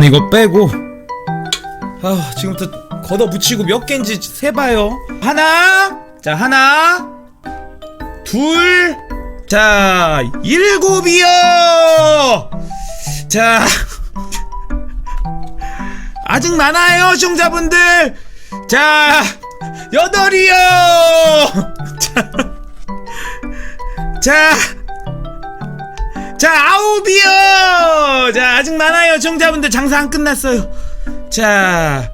일단 이거 빼고. 아 지금부터 걷어 붙이고 몇 개인지 세봐요. 하나 자 하나 둘 자 일곱이요! 자 아직 많아요 시청자분들. 자 여덟이요! 자, 자 자, 아홉이요! 자, 아직 많아요. 청자분들 장사 안 끝났어요. 자,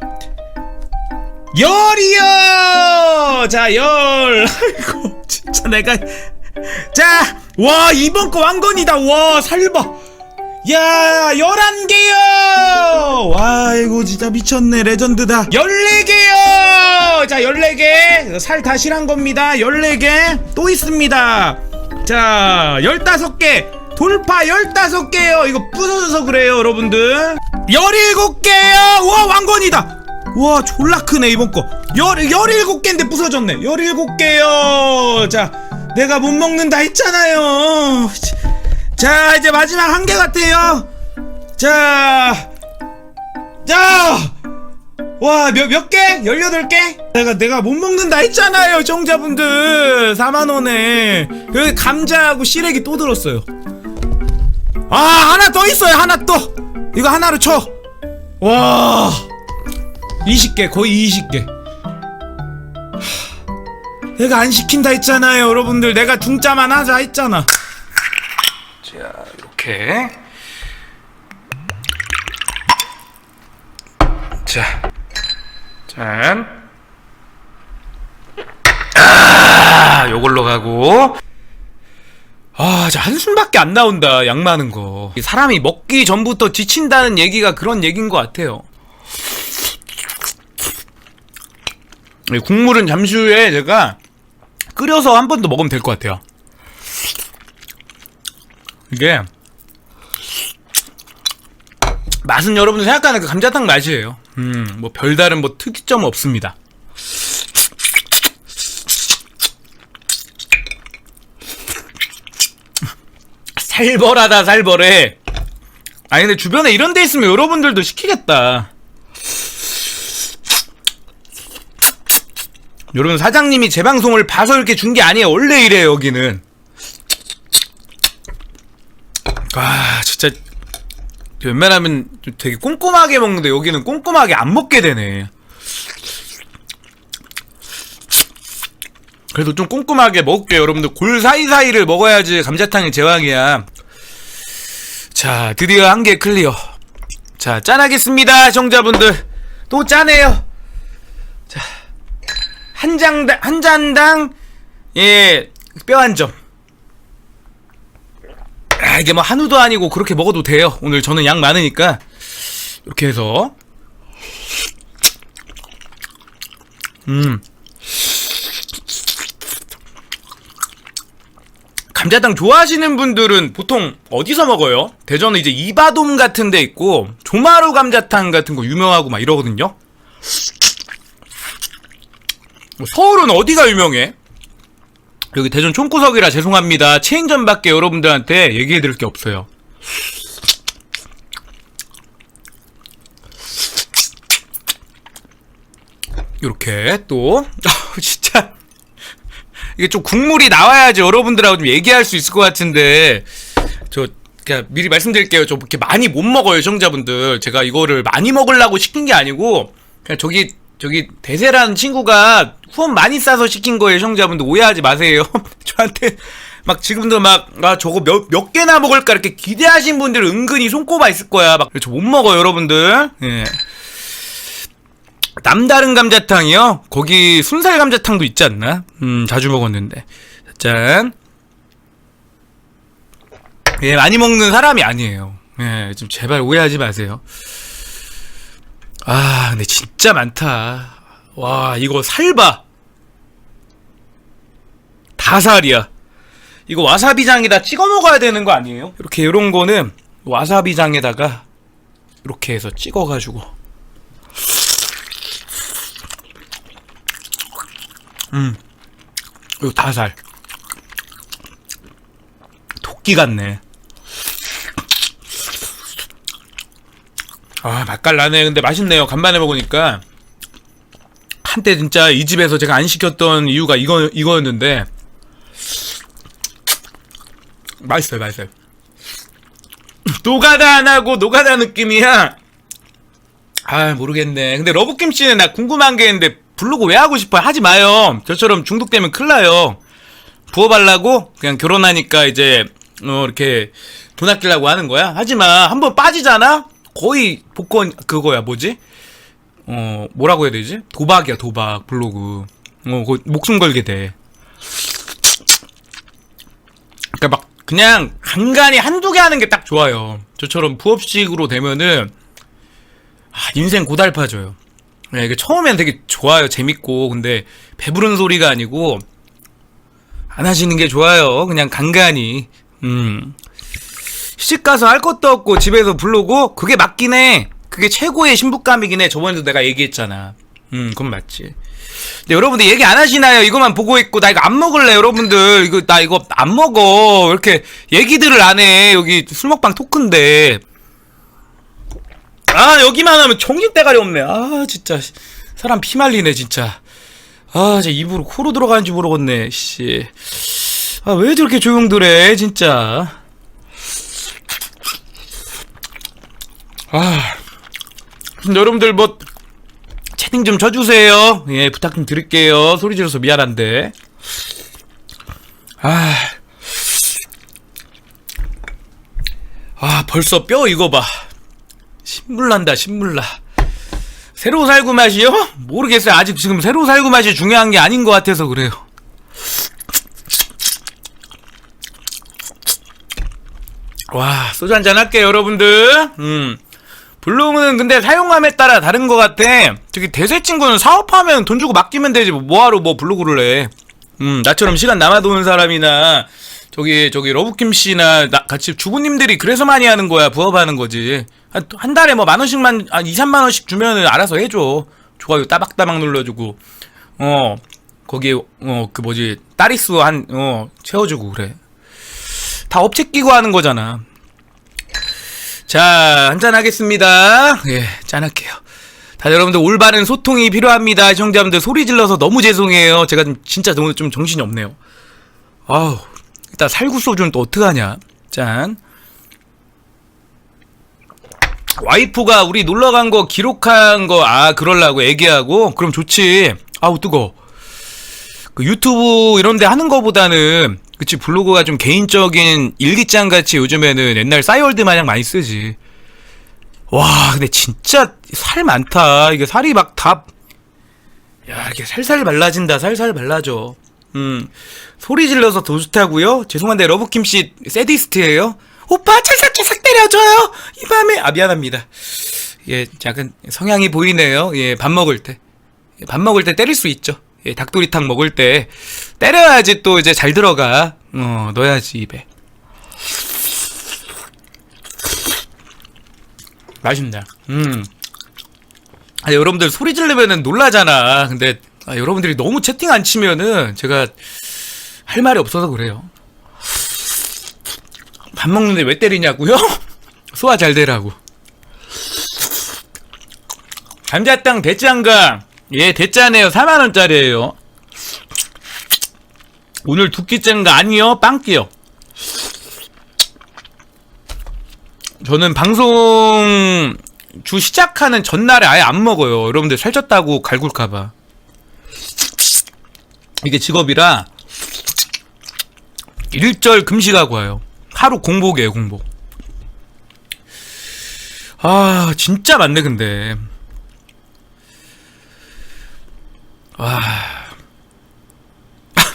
열이요! 자, 열. 아이고, 진짜 내가. 자, 와, 이번 거 왕건이다. 와, 살봐. 야, 열한 개요! 와, 이거 진짜 미쳤네. 레전드다. 열네 개요! 자, 열네 개. 살 다 실한 겁니다. 열네 개. 또 있습니다. 자, 열다섯 개. 돌파 열다섯 개요. 이거 부서져서 그래요, 여러분들. 열일곱 개요. 와, 왕건이다. 와, 졸라 크네, 이번 거. 열, 열일곱 개인데 부서졌네. 열일곱 개요. 자, 내가 못 먹는다 했잖아요. 자, 이제 마지막 한 개 같아요. 자, 자, 와, 몇, 몇 개? 18개? 내가, 내가 못 먹는다 했잖아요, 정자분들. 4만원에. 여기 감자하고 시래기 또 들었어요. 아, 하나 더 있어요, 하나 또. 이거 하나로 쳐. 와, 20개, 거의 20개. 하, 내가 안 시킨다 했잖아요, 여러분들. 내가 중짜만 하자 했잖아. 자, 이렇게. 자, 짠. 아, 요걸로 가고. 아, 자, 한숨밖에 안 나온다, 양 많은 거. 이 사람이 먹기 전부터 지친다는 얘기가 그런 얘기인 것 같아요. 이 국물은 잠시 후에 제가 끓여서 한 번 더 먹으면 될 것 같아요. 이게 맛은 여러분들 생각하는 그 감자탕 맛이에요. 음, 뭐 별다른 뭐 특이점 없습니다. 살벌하다 살벌해. 아니 근데 주변에 이런 데 있으면 여러분들도 시키겠다. 여러분 사장님이 제 방송을 봐서 이렇게 준 게 아니에요. 원래 이래 요 여기는. 아 진짜 웬만하면 좀 되게 꼼꼼하게 먹는데 여기는 꼼꼼하게 안 먹게 되네. 그래도 좀 꼼꼼하게 먹을게요. 여러분들 골 사이사이를 먹어야지 감자탕이 제왕이야. 자, 드디어 한 개 클리어. 자, 짠하겠습니다, 시청자분들. 또 짜네요. 자, 한 장당, 한 잔당, 예, 뼈 한 점. 아, 이게 뭐 한우도 아니고 그렇게 먹어도 돼요. 오늘 저는 양 많으니까. 이렇게 해서. 음. 감자탕 좋아하시는 분들은 보통 어디서 먹어요? 대전은 이제 이바돔 같은 데 있고 조마루 감자탕 같은 거 유명하고 막 이러거든요. 서울은 어디가 유명해? 여기 대전 총구석이라 죄송합니다. 체인점밖에 여러분들한테 얘기해 드릴 게 없어요. 이렇게 또 아, 진짜 이게 좀 국물이 나와야지 여러분들하고 좀 얘기할 수 있을 것 같은데 저 그냥 미리 말씀드릴게요. 좀 이렇게 많이 못 먹어요, 시청자분들. 제가 이거를 많이 먹으려고 시킨 게 아니고 그냥 저기 저기 대세라는 친구가 후원 많이 싸서 시킨 거예요, 시청자분들 오해하지 마세요. 저한테 막 지금도 막 아 저거 몇 몇 개나 먹을까 이렇게 기대하신 분들 은근히 손꼽아 있을 거야. 막 저 못 먹어요, 여러분들. 예. 남다른 감자탕이요? 거기 순살 감자탕도 있지 않나? 음, 자주 먹었는데. 짠. 예, 많이 먹는 사람이 아니에요. 예, 좀 제발 오해하지 마세요. 아, 근데 진짜 많다. 와, 이거 살봐. 다 살이야. 이거 와사비장에다 찍어 먹어야 되는 거 아니에요? 이렇게 이런 거는 와사비장에다가 이렇게 해서 찍어가지고 음. 이거 다 살. 도끼 같네. 아 맛깔 나네. 근데 맛있네요. 간만에 먹으니까. 한때 진짜 이 집에서 제가 안 시켰던 이유가 이거 이거였는데. 맛있어요 맛있어요. 노가다 안 하고 노가다 느낌이야. 아 모르겠네. 근데 러브김치는 나 궁금한 게 있는데 블로그 왜 하고 싶어요? 하지 마요. 저처럼 중독되면 큰일 나요. 부어달라고 그냥 결혼하니까 이제 어 이렇게 돈 아끼려고 하는 거야? 하지마. 한번 빠지잖아? 거의 복권 그거야 뭐지? 어 뭐라고 해야 되지? 도박이야 도박 블로그. 어그 목숨 걸게 돼. 그러니까 막 그냥 간간히 한두 개 하는 게 딱 좋아요. 저처럼 부업식으로 되면은 아, 인생 고달파져요 네, 이게 처음엔 되게 좋아요 재밌고 근데 배부른 소리가 아니고 안 하시는 게 좋아요. 그냥 간간히. 음. 시집 가서 할 것도 없고 집에서 부르고 그게 맞긴 해. 그게 최고의 신부감이긴 해. 저번에도 내가 얘기했잖아. 음, 그건 맞지. 근데 여러분들 얘기 안 하시나요? 이거만 보고 있고 나 이거 안 먹을래 여러분들. 이거 나 이거 안 먹어. 이렇게 얘기들을 안 해. 여기 술 먹방 토크인데. 아, 여기만 하면 정신 대가리 없네. 아, 진짜 사람 피 말리네, 진짜. 아, 제 입으로 코로 들어가는지 모르겠네, 씨. 아, 왜 저렇게 조용들 해, 진짜. 아. 여러분들 뭐, 채팅 좀 쳐주세요. 예, 부탁 좀 드릴게요. 소리 질러서 미안한데. 아. 아, 벌써 뼈 이거 봐. 신물 난다, 신물 나. 새로 살구 맛이요? 모르겠어요. 아직 지금 새로 살구 맛이 중요한 게 아닌 것 같아서 그래요. 와, 소주 한잔 할게요, 여러분들. 음. 블루는 근데 사용감에 따라 다른 것 같아. 저기 대세 친구는 사업하면 돈 주고 맡기면 되지. 뭐 뭐하러 뭐 블로그를 해. 음, 나처럼 시간 남아 도는 사람이나 저기 저기 러브킴 씨나 나, 같이 주부님들이 그래서 많이 하는 거야. 부업하는 거지. 한, 한 달에 뭐 만 원씩만 한 2, 3만 원씩 주면은 알아서 해줘. 좋아요 따박따박 눌러주고 어 거기에 어 그 뭐지 따리수 한 어 채워주고 그래. 다 업체 끼고 하는 거잖아. 자, 한잔 하겠습니다. 예, 짠할게요. 다들 여러분들 올바른 소통이 필요합니다. 시청자분들 소리 질러서 너무 죄송해요. 제가 좀 진짜 너무 좀 정신이 없네요. 아우, 일단 살구 소주는 또 어떡하냐. 짠. 와이프가 우리 놀러 간 거 기록한 거, 아, 그럴라고 얘기하고? 그럼 좋지. 아우, 뜨거. 그 유튜브 이런 데 하는 거보다는 그치 블로그가 좀 개인적인 일기장 같이 요즘에는 옛날 싸이월드 마냥 많이 쓰지. 와 근데 진짜 살 많다. 이게 살이 막 다 야, 이게 살살 말라진다. 살살 말라져. 음. 소리 질러서 더 좋다고요? 죄송한데 러브킴 씨 세디스트예요? 오빠 찰싹찰싹 때려줘요. 이 밤에 아 미안합니다. 예, 약간 성향이 보이네요. 예, 밥 먹을 때. 예, 밥 먹을 때 때릴 수 있죠. 예, 닭도리탕 먹을 때 때려야지 또 이제 잘 들어가. 어, 넣어야지 입에. 맛있네. 음. 아, 여러분들 소리 지르면은 놀라잖아. 근데 아, 여러분들이 너무 채팅 안 치면은 제가 할 말이 없어서 그래요. 밥 먹는데 왜 때리냐고요? 소화 잘 되라고. 감자탕 대짱강. 예 대짜네요. 4만원짜리에요. 오늘 두 끼째인가? 아니요. 빵 끼요. 저는 방송 주 시작하는 전날에 아예 안 먹어요. 여러분들 살쪘다고 갈굴까봐. 이게 직업이라 일절 금식하고 와요 하루 공복이에요 공복 아 진짜 많네 근데 와.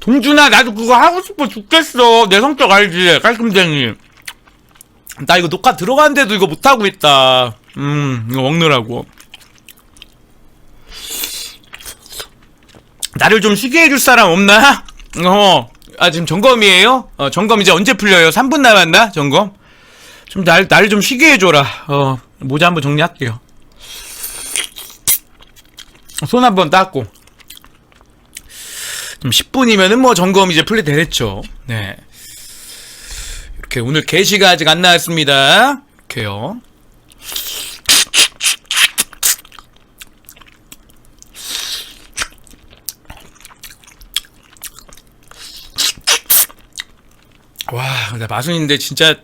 동준아, 나도 그거 하고 싶어 죽겠어. 내 성격 알지? 깔끔쟁이. 나 이거 녹화 들어가는데도 이거 못하고 있다. 음, 이거 먹느라고. 나를 좀 쉬게 해줄 사람 없나? 어, 아, 지금 점검이에요? 어, 점검 이제 언제 풀려요? 3분 남았나? 점검? 좀 날, 날좀 쉬게 해줘라. 어, 모자 한번 정리할게요. 손 한번 닦고. 좀 10분이면은 뭐 점검 이제 플레이 되겠죠. 네. 이렇게 오늘 게시가 아직 안 나왔습니다. 이렇게요. 와, 근데 마순인데 진짜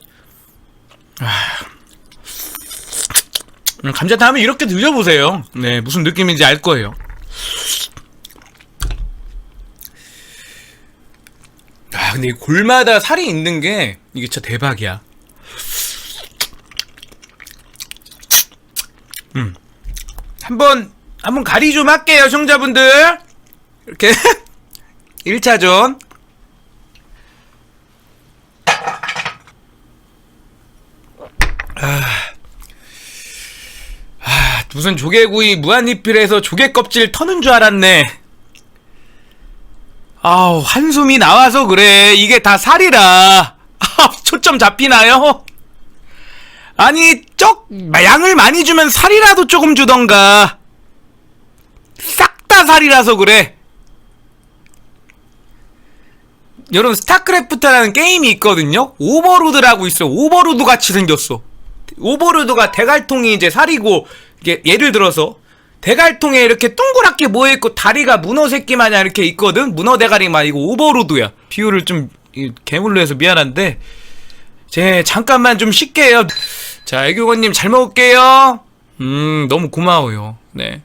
음, 감자탕 하면 이렇게 드셔보세요. 네, 무슨 느낌인지 알 거예요. 아, 근데 이 골마다 살이 있는 게 이게 진짜 대박이야. 음. 한번 한번 가리 좀 할게요, 시청자분들. 이렇게 1차전 아, 무슨 조개구이 무한리필에서 조개 껍질 터는 줄 알았네. 아우, 한숨이 나와서 그래. 이게 다 살이라. 아, 초점 잡히나요? 아니, 쩍, 양을 많이 주면 살이라도 조금 주던가. 싹 다 살이라서 그래. 여러분, 스타크래프트라는 게임이 있거든요? 오버로드라고 있어. 오버로드 같이 생겼어. 오버로드가 대갈통이 이제 살이고 예를 들어서 대갈통에 이렇게 동그랗게 모여있고 다리가 문어 새끼 마냥 이렇게 있거든? 문어 대가리만 이거 오버로드야. 비유를 좀 이, 개물로 해서 미안한데. 제 잠깐만 좀 쉴게요. 자 애교건님 잘 먹을게요. 음 너무 고마워요. 네.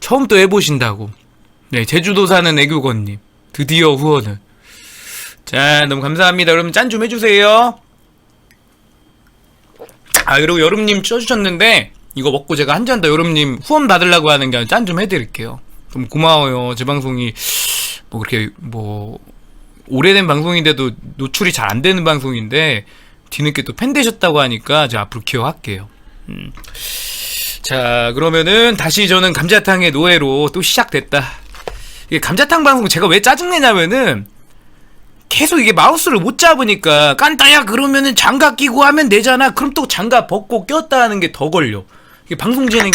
처음 또 해보신다고. 네 제주도 사는 애교건님. 드디어 후원을. 자 너무 감사합니다. 여러분 짠좀 해주세요 아 그리고 여름님 쳐주셨는데 이거 먹고 제가 한 잔 더 여름님 후원 받으려고 하는 게 아니라 짠 좀 해드릴게요. 좀 고마워요. 제 방송이 뭐 그렇게 뭐 오래된 방송인데도 노출이 잘 안 되는 방송인데 뒤늦게 또 팬 되셨다고 하니까 제가 앞으로 기억할게요. 음. 자 그러면은 다시 저는 감자탕의 노예로 또 시작됐다. 감자탕 방송 제가 왜 짜증내냐면은 계속 이게 마우스를 못 잡으니까 깐따야 그러면은 장갑 끼고 하면 되잖아. 그럼 또 장갑 벗고 꼈다 하는 게 더 걸려. 이게 방송 진행이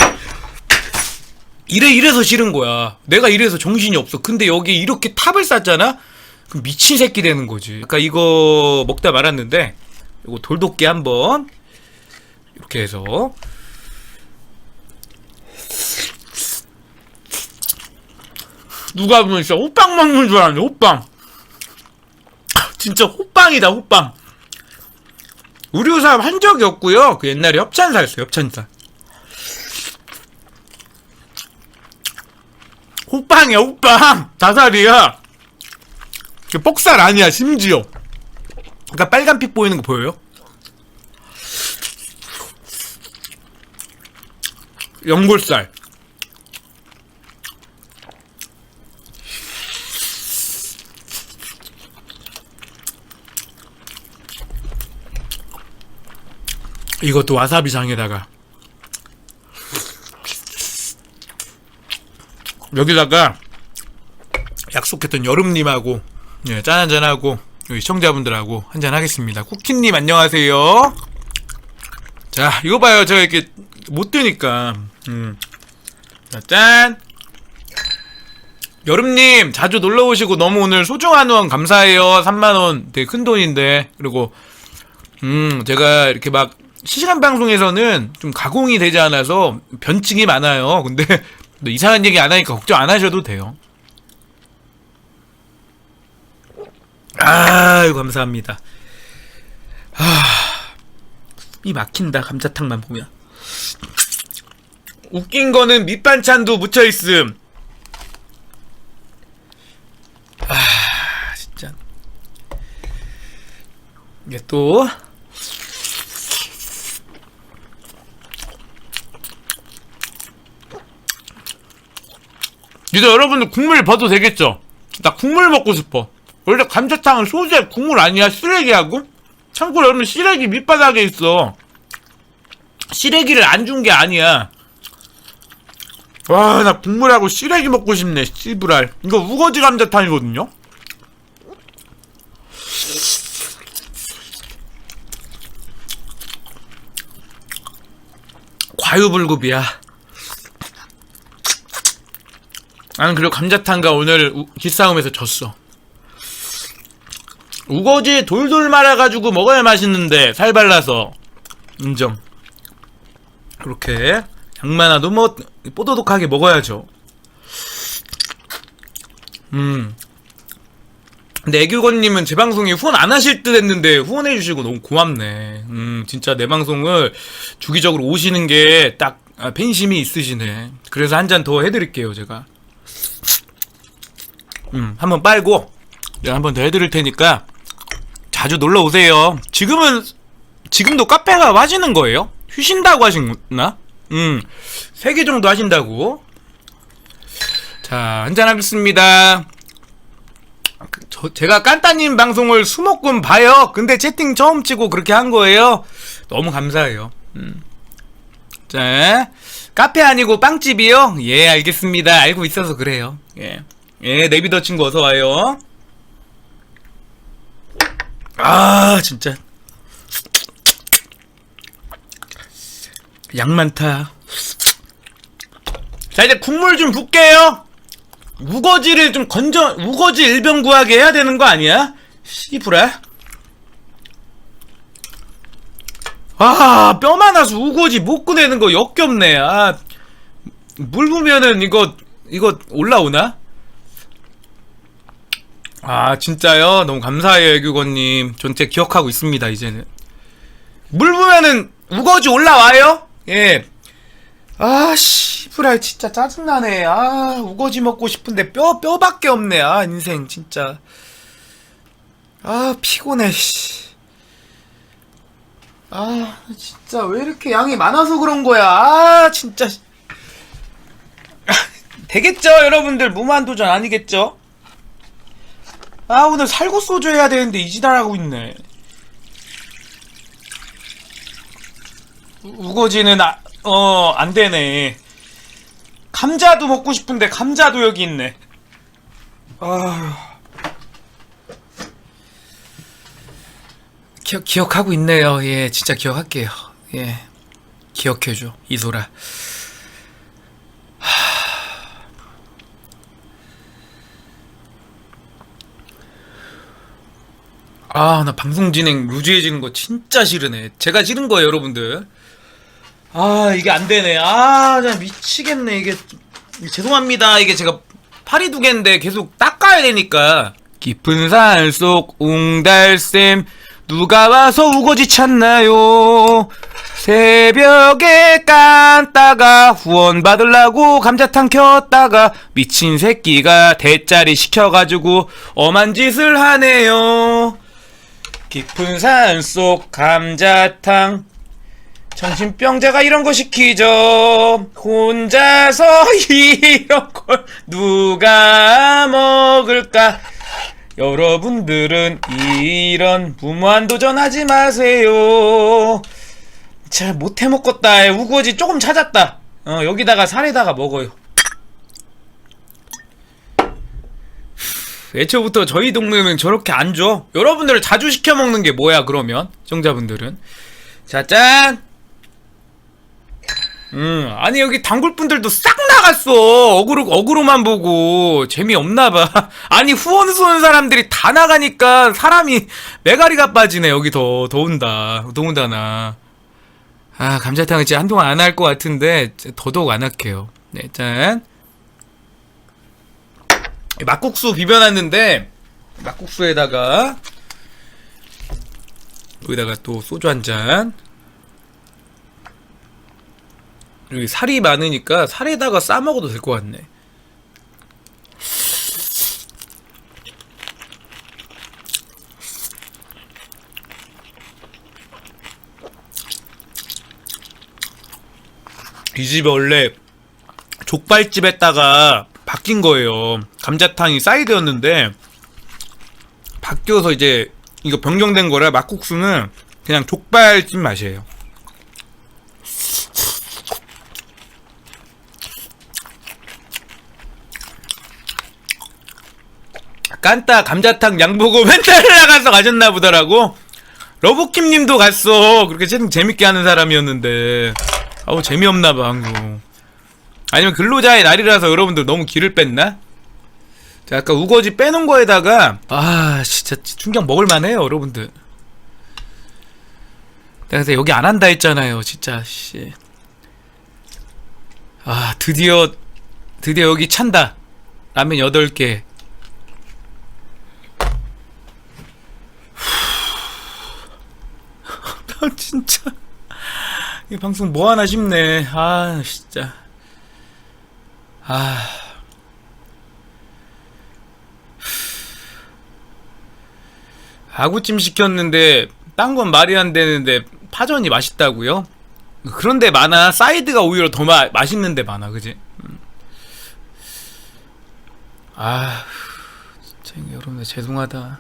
이래 이래서 싫은 거야. 내가 이래서 정신이 없어. 근데 여기 이렇게 탑을 쌌잖아? 그럼 미친 새끼 되는 거지. 아까 이거 먹다 말았는데 이거 돌도끼 한번 이렇게 해서 누가 보면 진짜 호빵 먹는 줄 알았네 호빵 진짜 호빵이다 호빵. 우류사 한 적이 없고요. 그 옛날에 협찬사였어요 협찬사. 호빵이야 호빵. 다살이야. 이게 뻑살 아니야 심지어. 그니까 빨간 핏 보이는 거 보여요? 연골살 이것도 와사비 장에다가 여기다가 약속했던 여름님하고 예, 짠 한잔하고 여기 시청자분들하고 한잔 하겠습니다. 쿠키님 안녕하세요. 자 이거 봐요. 제가 이렇게 못 드니까 음. 자, 짠. 여름님 자주 놀러 오시고 너무 오늘 소중한 후원 감사해요. 3만 원 되게 큰 돈인데 그리고 음 제가 이렇게 막 실시간 방송에서는 좀 가공이 되지 않아서 변증이 많아요. 근데 또 이상한 얘기 안 하니까 걱정 안 하셔도 돼요. 아유 감사합니다. 아, 이 막힌다 감자탕만 보면. 웃긴 거는 밑반찬도 묻혀 있음. 아 진짜 이게 또 이제 여러분들 국물 봐도 되겠죠? 나 국물 먹고 싶어. 원래 감자탕은 소주에 국물 아니야? 쓰레기하고? 참고로 여러분 쓰레기 밑바닥에 있어. 쓰레기를 안 준 게 아니야. 와, 나 국물하고 쓰레기 먹고 싶네, 씨부랄. 이거 우거지 감자탕이거든요? 과유불급이야. 나는 그리고 감자탕과 오늘 우- 기싸움에서 졌어. 우거지 돌돌 말아가지고 먹어야 맛있는데 살 발라서 인정. 그렇게 양 많아도 뭐 뽀도독하게 먹어야죠. 음. 근데 애교건님은 제 방송에 후원 안 하실 듯 했는데 후원해주시고 너무 고맙네. 음, 진짜 내 방송을 주기적으로 오시는 게딱 아, 팬심이 있으시네. 그래서 한 잔 더 해드릴게요, 제가. 음, 한 번 빨고 내가 한번 더 해드릴 테니까 자주 놀러 오세요. 지금은 지금도 카페가 빠지는 거예요? 휴신다고 하신나? 음, 세 개 정도 하신다고. 자, 한잔 하겠습니다. 저, 제가 깐따님 방송을 수목금 봐요. 근데 채팅 처음 치고 그렇게 한 거예요. 너무 감사해요. 음. 자, 카페 아니고 빵집이요? 예, 알겠습니다. 알고 있어서 그래요. 예. 예, 네비더 친구 어서 와요. 아, 진짜. 양 많다. 자, 이제 국물 좀 붓게요. 우거지를 좀 건져, 우거지 일병 구하게 해야 되는 거 아니야? 씨부라. 아, 뼈 많아서 우거지 못 꺼내는 거 역겹네. 아, 물 부면은 이거, 이거 올라오나? 아, 진짜요? 너무 감사해요, 애교건님. 전제 기억하고 있습니다, 이제는. 물 부면은 우거지 올라와요? 예. 아, 씨부라, 진짜 짜증나네. 아, 우거지 먹고 싶은데 뼈, 뼈밖에 없네. 아, 인생, 진짜. 아, 피곤해, 씨. 아, 진짜 왜 이렇게 양이 많아서 그런 거야? 아, 진짜. 되겠죠, 여러분들. 무한도전 아니겠죠? 아, 오늘 살구 소주 해야 되는데 이지랄하고 있네. 우- 우거지는 아, 어, 안 되네. 감자도 먹고 싶은데 감자도 여기 있네. 아. 기억 기억하고 있네요. 예, 진짜 기억할게요. 예. 기억해줘. 이소라. 아, 나 방송 진행 루즈해지는 거 진짜 싫으네. 제가 싫은 거예요, 여러분들. 아, 이게 안 되네. 아, 나 미치겠네. 이게 죄송합니다. 이게 제가 파리 두 개인데 계속 닦아야 되니까. 깊은 산 속 웅달샘 누가 와서 우거지 찾나요? 새벽에 깐다가 후원 받으려고 감자탕 켰다가 미친 새끼가 대짜리 시켜가지고 엄한 짓을 하네요. 깊은 산 속 감자탕 정신병자가 이런 거 시키죠. 혼자서 이런 걸 누가 먹을까? 여러분들은 이런 무모한 도전 하지 마세요. 잘 못해 먹겠다. 우거지 조금 찾았다. 어, 여기다가 살에다가 먹어요. 애초부터 저희 동네는 저렇게 안 줘. 여러분들 자주 시켜 먹는 게 뭐야 그러면 시청자분들은 자 짠. 음 아니 여기 단골분들도 싹 나갔어 어그로 어그로만 보고 재미 없나 봐. 아니 후원 쏘는 사람들이 다 나가니까 사람이 메가리가 빠지네 여기 더 더운다 더운다 나. 아 감자탕은 진짜 한동안 안 할 것 같은데 더더욱 안 할게요. 네 짠. 막국수 비벼놨는데 막국수에다가 여기다가 또 소주 한 잔. 여기 살이 많으니까 살에다가 싸 먹어도 될 것 같네. 이 집에 원래 족발집에다가 바뀐 거예요. 감자탕이 사이드였는데 바뀌어서 이제 이거 변경된 거라 막국수는 그냥 족발집 맛이에요. 깐따 감자탕 양보고 맨날 나가서 가셨나 보더라고. 러브킴님도 갔어. 그렇게 재밌게 하는 사람이었는데 아우 재미없나 봐 방송. 아니면 근로자의 날이라서 여러분들 너무 기를 뺐나? 자, 아까 우거지 빼놓은 거에다가 아 진짜 충격 먹을만해요 여러분들. 내가 그래서 여기 안 한다 했잖아요 진짜 씨. 아 드디어 드디어 여기 찬다. 라면 8개. 아 진짜. 이 방송 뭐 하나 싶네. 아 진짜 아 아구찜 시켰는데 딴 건 말이 안 되는데 파전이 맛있다고요? 그런데 많아 사이드가 오히려 더 마, 맛있는데 많아 그지? 음. 아 진짜 여러분들 죄송하다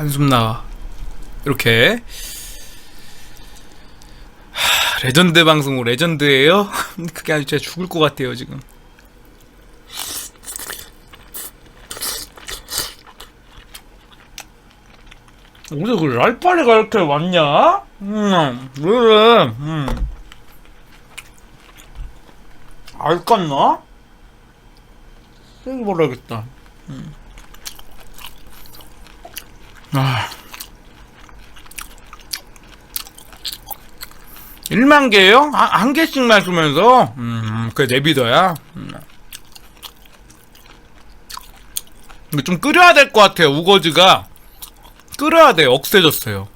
한숨 나와 이렇게 하, 레전드 방송으로 레전드예요? 그게 아주 진짜 죽을 것 같아요 지금 어제 그 랄파리가 이렇게 왔냐? 음, 왜 그래? 음. 알깠나? 버려야겠다. 음. 아. 1만 개요? 아, 한 개씩만 주면서? 음, 그게 내비더야? 음. 근데 좀 끓여야 될 것 같아요, 우거지가. 끓여야 돼, 억세졌어요.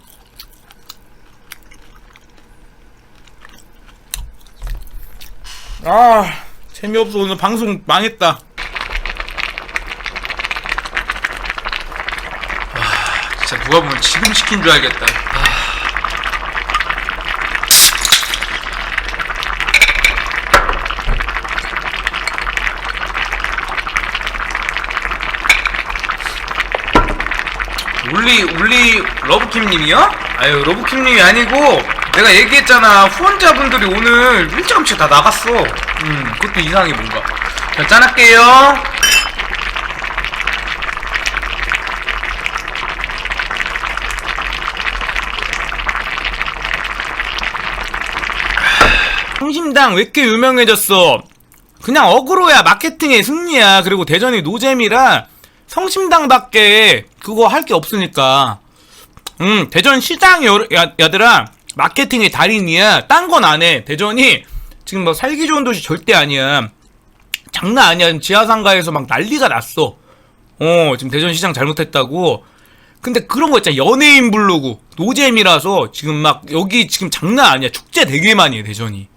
아, 재미없어. 오늘 방송 망했다. 아, 진짜 누가 보면 지금 시킨 줄 알겠다. 울리 울리 러브킴님이요? 아유 러브킴님이 아니고 내가 얘기했잖아 후원자분들이 오늘 일찌감치 다 나갔어. 음 그것도 이상해 뭔가. 자 짠할게요. 성심당 왜 이렇게 유명해졌어? 그냥 어그로야 마케팅의 승리야. 그리고 대전이 노잼이라 성심당밖에 그거 할 게 없으니까. 음 대전 시장 여, 야, 야들아 마케팅의 달인이야. 딴 건 안 해. 대전이 지금 뭐 살기 좋은 도시 절대 아니야. 장난 아니야. 지하상가에서 막 난리가 났어. 어 지금 대전 시장 잘못했다고. 근데 그런 거 있잖아. 연예인 부르고 노잼이라서 지금 막 여기 지금 장난 아니야. 축제 되게 많이 해 대전이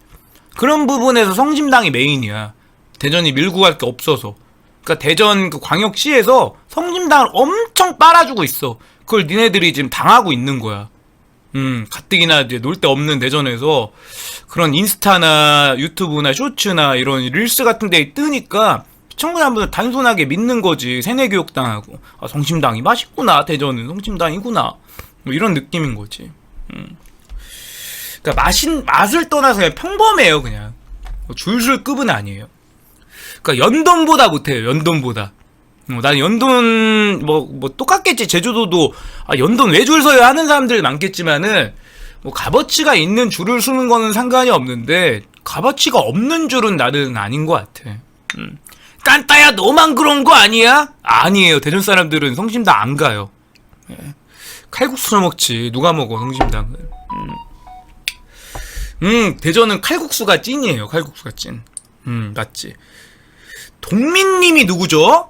그런 부분에서 성심당이 메인이야 대전이 밀고 갈 게 없어서 그러니까 대전 그 광역시에서 성심당을 엄청 빨아주고 있어. 그걸 니네들이 지금 당하고 있는 거야. 음, 가뜩이나 이제 놀 데 없는 대전에서 그런 인스타나 유튜브나 쇼츠나 이런 릴스 같은 데 뜨니까 시청자분들 단순하게 믿는 거지. 세뇌 교육 당하고. 아, 성심당이 맛있구나. 대전은 성심당이구나. 뭐 이런 느낌인 거지. 음. 그러니까 맛인 맛을 떠나서 그냥 평범해요, 그냥. 뭐 줄술 급은 아니에요. 그러니까 연돈보다 못해요. 연돈보다. 어, 난 연돈 뭐 뭐 똑같겠지. 제주도도 아, 연돈 왜 줄 서요 하는 사람들 많겠지만은 뭐 값어치가 있는 줄을 서는 거는 상관이 없는데 값어치가 없는 줄은 나는 아닌 것 같아. 음. 깐따야 너만 그런 거 아니야? 아니에요. 대전 사람들은 성심당 안 가요. 예. 칼국수 먹지. 누가 먹어 성심당을. 음. 음, 대전은 칼국수가 찐이에요. 칼국수가 찐. 음, 맞지. 동민님이 누구죠?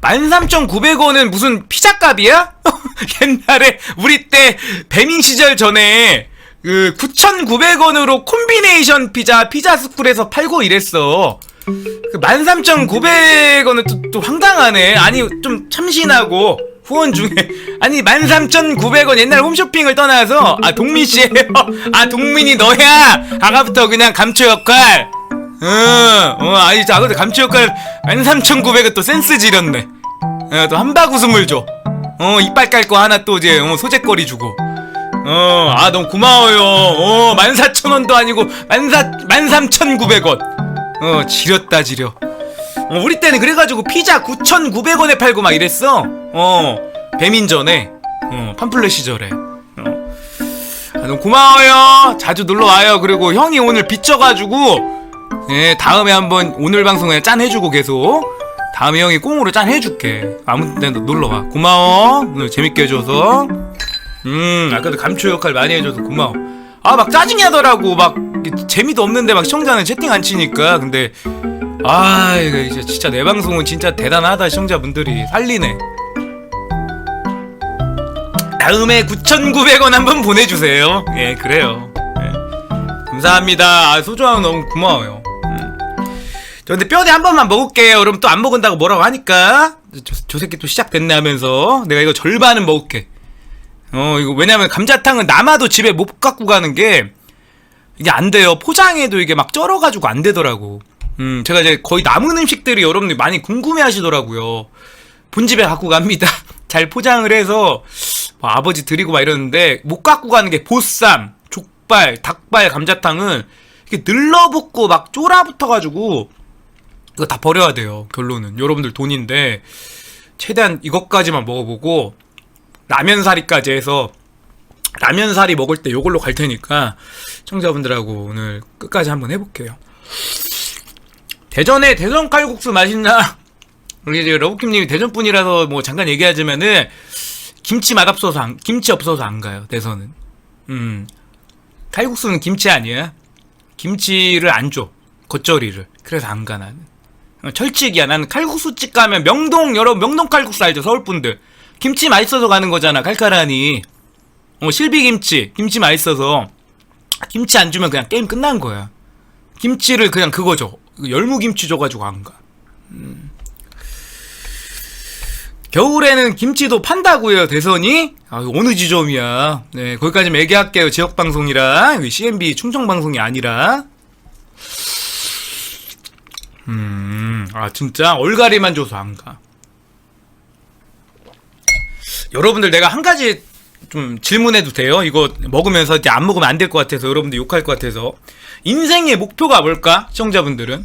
13,900원은 무슨 피자값이야? 옛날에 우리 때 배민 시절 전에 그 9,900원으로 콤비네이션 피자 피자스쿨에서 팔고 이랬어. 그 13,900원은 또, 또 황당하네. 아니 좀 참신하고 후원 중에 아니 13,900원 옛날 홈쇼핑을 떠나서 아 동민 씨예요. 아 동민이 너야. 아까부터 그냥 감초 역할. 어, 어, 아니, 자, 근데 감치 역할 13,900원 또 센스 지렸네. 어, 또 한박 웃음을 줘. 어, 이빨 깔 거 하나 또 이제, 어, 소재거리 주고. 어, 아, 너무 고마워요. 어, 14,000원도 아니고, 14, 13,900원. 어, 지렸다, 지려. 어, 우리 때는 그래가지고 피자 9,900원에 팔고 막 이랬어. 어, 배민전에. 어, 팜플렛 시절에. 어. 아, 고마워요. 자주 놀러 와요. 그리고 형이 오늘 빚져가지고, 예, 다음에 한번 오늘 방송에 짠 해주고 계속. 다음에 형이 꽁으로 짠 해줄게. 아무 데나 놀러 와. 고마워. 오늘 재밌게 해줘서. 음, 아까도 감초 역할 많이 해줘서 고마워. 아, 막 짜증이 나더라고. 막, 재미도 없는데 막 시청자는 채팅 안 치니까. 근데, 아, 이거 이제 진짜 내 방송은 진짜 대단하다. 시청자분들이 살리네. 다음에 9,900원 한번 보내주세요. 예, 그래요. 예. 감사합니다. 아, 소중한 거 너무 고마워요. 음. 저 근데 뼈대 한 번만 먹을게요. 그럼 또 안 먹은다고 뭐라고 하니까. 저, 저 새끼 또 시작됐네 하면서. 내가 이거 절반은 먹을게. 어, 이거 왜냐면 감자탕은 남아도 집에 못 갖고 가는 게 이게 안 돼요. 포장해도 이게 막 쩔어가지고 안 되더라고. 음, 제가 이제 거의 남은 음식들이 여러분들이 많이 궁금해 하시더라고요. 본집에 갖고 갑니다. 잘 포장을 해서 뭐 아버지 드리고 막 이러는데 못 갖고 가는 게 보쌈, 족발, 닭발, 감자탕은 이게 늘러붙고 막 쫄아붙어가지고 이거 다 버려야 돼요. 결론은 여러분들 돈인데 최대한 이것까지만 먹어보고 라면 사리까지 해서 라면 사리 먹을 때 요걸로 갈 테니까 청자분들하고 오늘 끝까지 한번 해볼게요. 대전에 대전 칼국수 맛있나? 우리 이제 러브킴님이 대전 분이라서 뭐 잠깐 얘기하자면은 김치 맛 없어서 안, 김치 없어서 안 가요 대선은. 음 칼국수는 김치 아니야. 김치를 안 줘. 겉절이를. 그래서 안 가 나는. 어, 철칙이야. 나는 칼국수집 가면 명동 여러분 명동 칼국수 알죠 서울 분들. 김치 맛있어서 가는 거잖아 칼칼하니. 어 실비김치 김치 맛있어서 김치 안 주면 그냥 게임 끝난 거야. 김치를 그냥 그거 줘. 열무김치 줘가지고 안 가. 음. 겨울에는 김치도 판다고요 대선이? 아, 어느 지점이야? 네 거기까지 얘기할게요 지역 방송이라 여기 CMB 충청 방송이 아니라. 음, 아 진짜 얼갈이만 줘서 안 가. 여러분들 내가 한 가지 좀 질문해도 돼요? 이거 먹으면서 이제 안 먹으면 안 될 것 같아서 여러분들 욕할 것 같아서 인생의 목표가 뭘까? 시청자분들은